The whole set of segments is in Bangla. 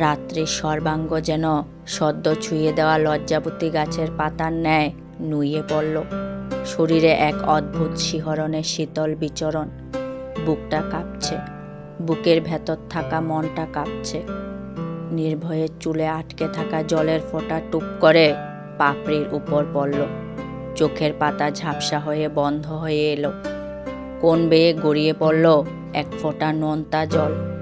রাত্রির সর্বাঙ্গ যেন সদ্য ছুঁয়ে দেওয়া লজ্জাবতী গাছের পাতার ন্যায় নুয়ে পড়ল। শরীরে এক অদ্ভুত শিহরণের শীতল বিচরণ। বুকটা কাঁপছে। বুকের ভেতর থাকা মনটা কাঁপছে। নির্ভয়ের চুলে আটকে থাকা জলের ফোঁটা টুপ করে পাপড়ির উপর পড়ল। চোখের পাতা ঝাপসা হয়ে বন্ধ হয়ে এলো। কোন বেয়ে গড়িয়ে পড়ল এক ফোঁটা নোনতা জল।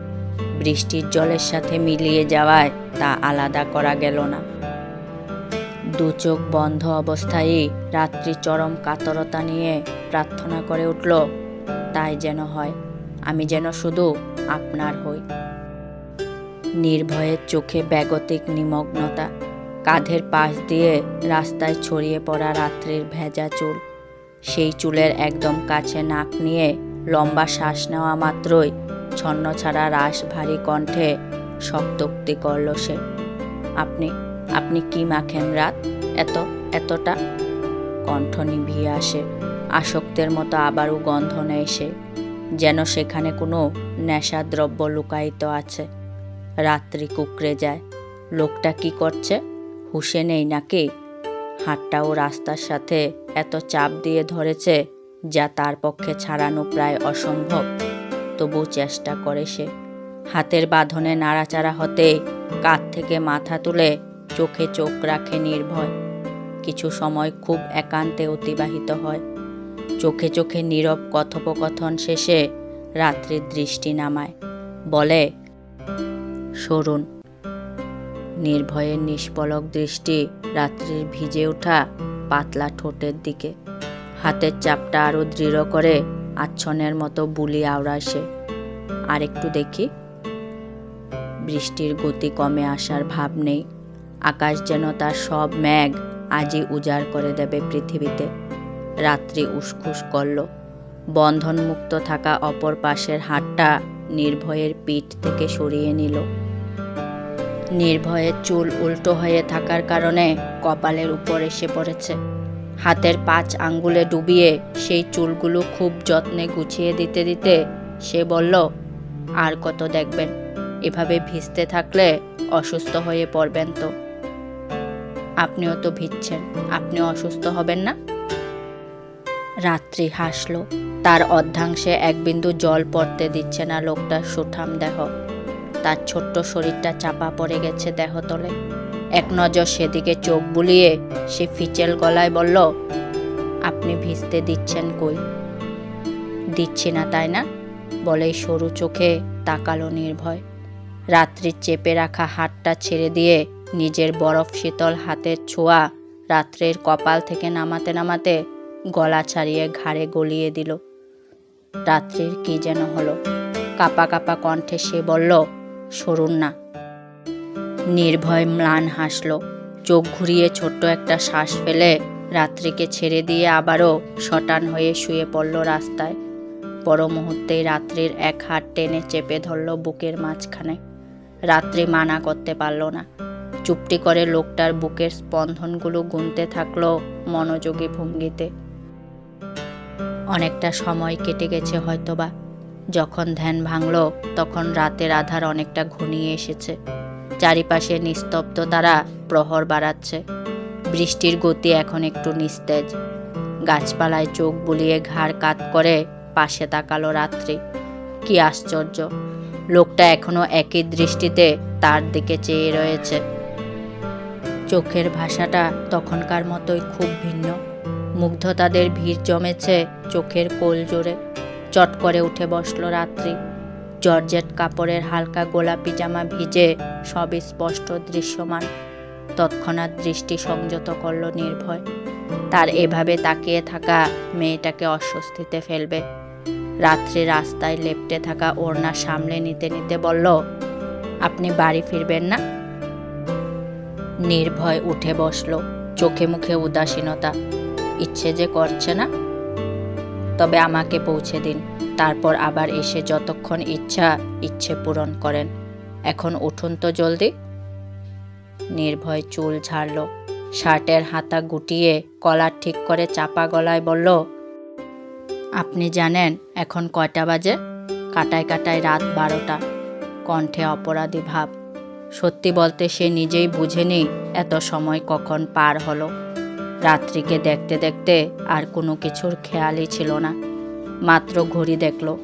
বৃষ্টির জলের সাথে মিলিয়ে যাওয়ায় তা আলাদা করা গেল না। দু চোখ বন্ধ অবস্থায় রাত্রি চরম কাতরতা নিয়ে প্রার্থনা করে উঠল, তাই যেন হয়, আমি যেন শুধু আপনার হই। নির্ভয়ের চোখে ব্যাগতিক নিমগ্নতা, কাঁধের পাশ দিয়ে রাস্তায় ছড়িয়ে পড়া রাত্রির ভেজা চুল, সেই চুলের একদম কাছে নাক নিয়ে লম্বা শ্বাস নেওয়া মাত্রই ছন্ন ছাড়া রাস ভারী কণ্ঠে শক্তোক্তি করল সে। আপনি আপনি কি মাখেন রাত? এত, এতটা? কণ্ঠ নিভিয়ে আসে আসক্তের মতো আবারও গন্ধ নেয় সে। যেন সেখানে কোনো নেশাদ্রব্য লুকায়িত আছে। রাত্রি কুকড়ে যায়। লোকটা কি করছে? হুশে নেই নাকি? হাতটাও রাস্তার সাথে এত চাপ দিয়ে ধরেছে, যা তার পক্ষে ছাড়ানো প্রায় অসম্ভব। তবু চেষ্টা করে সে। হাতের বাঁধনে নাড়াচাড়া হতে কাঁধ থেকে মাথা তুলে চোখে চোখ রাখে নির্ভয়। কিছু সময় খুব একান্তে অতিবাহিত হয়। চোখে চোখে নীরব কথোপকথন শেষে রাত্রির দৃষ্টি নামায়। বলে, সরুন নির্ভয়ের নিষ্পলক দৃষ্টি রাত্রির ভিজে ওঠা পাতলা ঠোঁটের দিকে। হাতের চাপটা আরও দৃঢ় করে আচ্ছনের মতো বুলি আওড়ায় সে। আর একটু দেখি। বৃষ্টির গতি কমে আসার ভাব নেই। আকাশ যেন তার সব মেঘ আজই উজাড় করে দেবে পৃথিবীতে। রাত্রি উসখুস করল। বন্ধনমুক্ত থাকা অপর পাশের হাতটা নির্ভয়ের পিঠ থেকে সরিয়ে নিল। নির্ভয়ের চুল উল্টো হয়ে থাকার কারণে কপালের উপর এসে পড়েছে। হাতের পাঁচ আঙ্গুলে ডুবিয়ে সেই চুলগুলো খুব যত্নে গুছিয়ে দিতে দিতে সে বলল, আর কত দেখবেন, এভাবে ভিজতে থাকলে অসুস্থ হয়ে পড়বেন তো। আপনিও তো ভিজছেন আপনি অসুস্থ হবেন না? রাত্রি হাসল। তার অর্ধাংশে এক বিন্দু জল পড়তে দিচ্ছে না লোকটার সুঠাম দেহ। তার ছোট্ট শরীরটা চাপা পড়ে গেছে দেহতলে। এক নজর সেদিকে চোখ বুলিয়ে সে ফিচেল গলায় বলল, আপনি ভিজতে দিচ্ছেন কই? দিচ্ছি না, তাই না? বলেই সরু চোখে তাকালো নির্ভয়। রাত্রির চেপে রাখা হাতটা ছেড়ে দিয়ে নিজের বরফ শীতল হাতের ছোঁয়া রাত্রের কপাল থেকে নামাতে নামাতে গলা ছাড়িয়ে ঘাড়ে গলিয়ে দিল। রাত্রির কি যেন হলো। কাপা কাপা কণ্ঠে সে বলল, সরুন না। নির্ভয় ম্লান হাসল। চোখ ঘুরিয়ে ছোট্ট একটা শ্বাস ফেলে রাত্রিকে ছেড়ে দিয়ে আবারও শটান হয়ে শুয়ে পড়ল রাস্তায়। বড় মুহূর্তেই রাত্রির এক হাত টেনে চেপে ধরল বুকের মাঝখানে। রাত্রি মানা করতে পারল না। চুপটি করে লোকটার বুকের স্পন্দনগুলো গুনতে থাকল মনোযোগী ভঙ্গিতে। অনেকটা সময় কেটে গেছে হয়তোবা। যখন ধ্যান ভাঙল, তখন রাতের আধার অনেকটা ঘনিয়ে এসেছে। চারিপাশে নিস্তব্ধ তারা প্রহর বাড়াচ্ছে। বৃষ্টির গতি এখন একটু নিস্তেজ। গাছপালায় চোখ বুলিয়ে ঘাড় কাত করে পাশে তাকালো রাত্রি। কি আশ্চর্য! লোকটা এখনও একই দৃষ্টিতে তার দিকে চেয়ে রয়েছে। চোখের ভাষাটা তখনকার মতোই খুব ভিন্ন। মুগ্ধতাদের ভিড় জমেছে চোখের কোল জোরে। চট করে উঠে বসল রাত্রি। জর্জেট কাপড়ের হালকা গোলাপি জামা ভিজে সবই স্পষ্ট দৃশ্যমান। তৎক্ষণাৎ দৃষ্টি সংযত করল নির্ভয়। তার এভাবে তাকিয়ে থাকা মেয়েটাকে অস্বস্তিতে ফেলবে। রাত্রি রাস্তায় লেপ্টে থাকা ওড়না সামলে নিতে নিতে বলল, আপনি বাড়ি ফিরবেন না? নির্ভয় উঠে বসল, চোখে মুখে উদাসীনতা। ইচ্ছে যে করছে না। তবে আমাকে পৌঁছে দিন। তারপর আবার এসে যতক্ষণ ইচ্ছা, ইচ্ছে পূরণ করেন। এখন উঠুন তো জলদি। নির্ভয় চুল ঝাড়ল। শার্টের হাতা গুটিয়ে কলার ঠিক করে চাপা গলায় বলল, আপনি জানেন, এখন কয়টা বাজে? কাটায় কাটায় রাত বারোটা। কণ্ঠে অপরাধী ভাব। সত্যি বলতে সে নিজেই বুঝেনি এত সময় কখন পার হলো। রাত্রিকে দেখতে দেখতে আর কোনো কিছুর খেয়ালই ছিল না। মাত্র ঘড়ি দেখল।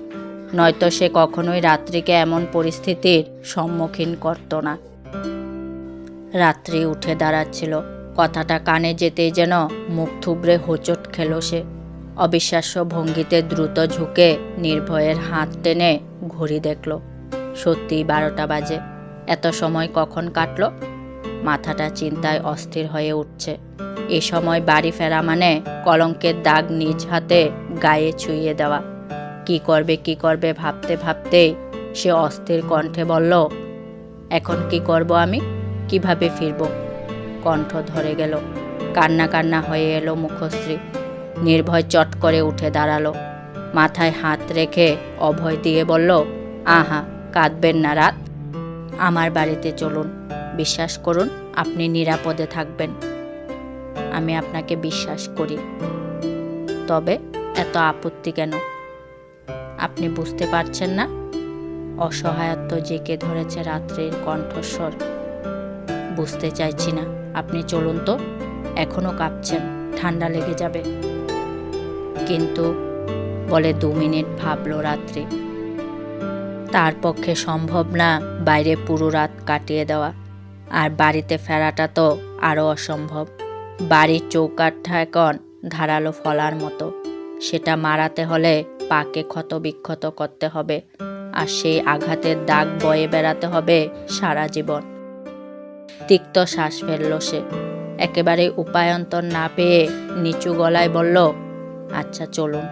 নয়তো সে কখনোই রাত্রিকে এমন পরিস্থিতির সম্মুখীন করত না। রাত্রি উঠে দাঁড়াচ্ছিল। কথাটা কানে যেতেই যেন মুখ থুবড়ে হোঁচট খেল সে। অবিশ্বাস্য ভঙ্গিতে দ্রুত ঝুঁকে নির্ভয়ের হাত টেনে ঘড়ি দেখল। সত্যিই বারোটা বাজে। এত সময় কখন কাটলো? মাথাটা চিন্তায় অস্থির হয়ে উঠছে। এ সময় বাড়ি ফেরা মানে কলঙ্কের দাগ নিজ হাতে গায়ে ছুঁয়ে দেওয়া। কি করবে কি করবে ভাবতে ভাবতে সে অস্থির কণ্ঠে বলল, এখন কি করব আমি? কীভাবে ফিরব? কণ্ঠ ধরে গেল। কান্না কান্না হয়ে এলো মুখশ্রী। নির্ভয় চট করে উঠে দাঁড়াল। মাথায় হাত রেখে অভয় দিয়ে বলল, আহা, কাঁদবেন না রাত। আমার বাড়িতে চলুন। বিশ্বাস করুন, আপনি নিরাপদে থাকবেন। আমি আপনাকে বিশ্বাস করি। তবে এত আপত্তি কেন? আপনি বুঝতে পারছেন না? অসহায়ত্ব জেকে ধরেছে রাত্রির কণ্ঠস্বর। বুঝতে চাইছি না। আপনি চলুন তো। এখনও কাঁপছেন। ঠান্ডা লেগে যাবে। কিন্তু, বলে দু মিনিট ভাবলো রাত্রি। তার পক্ষে সম্ভব না বাইরে পুরো রাত কাটিয়ে দেওয়া। আর বাড়িতে ফেরাটা তো আরও অসম্ভব। বাড়ির চৌকাঠটা এখন ধারালো ফলার মতো। সেটা মারাতে হলে পাকে ক্ষত বিক্ষত করতে হবে, আর সেই আঘাতের দাগ বয়ে বেড়াতে হবে সারা জীবন। তিক্ত শ্বাস ফেলল সে। একেবারে উপায়ন্তর না পেয়ে নিচু গলায় বলল আচ্ছা চলুন।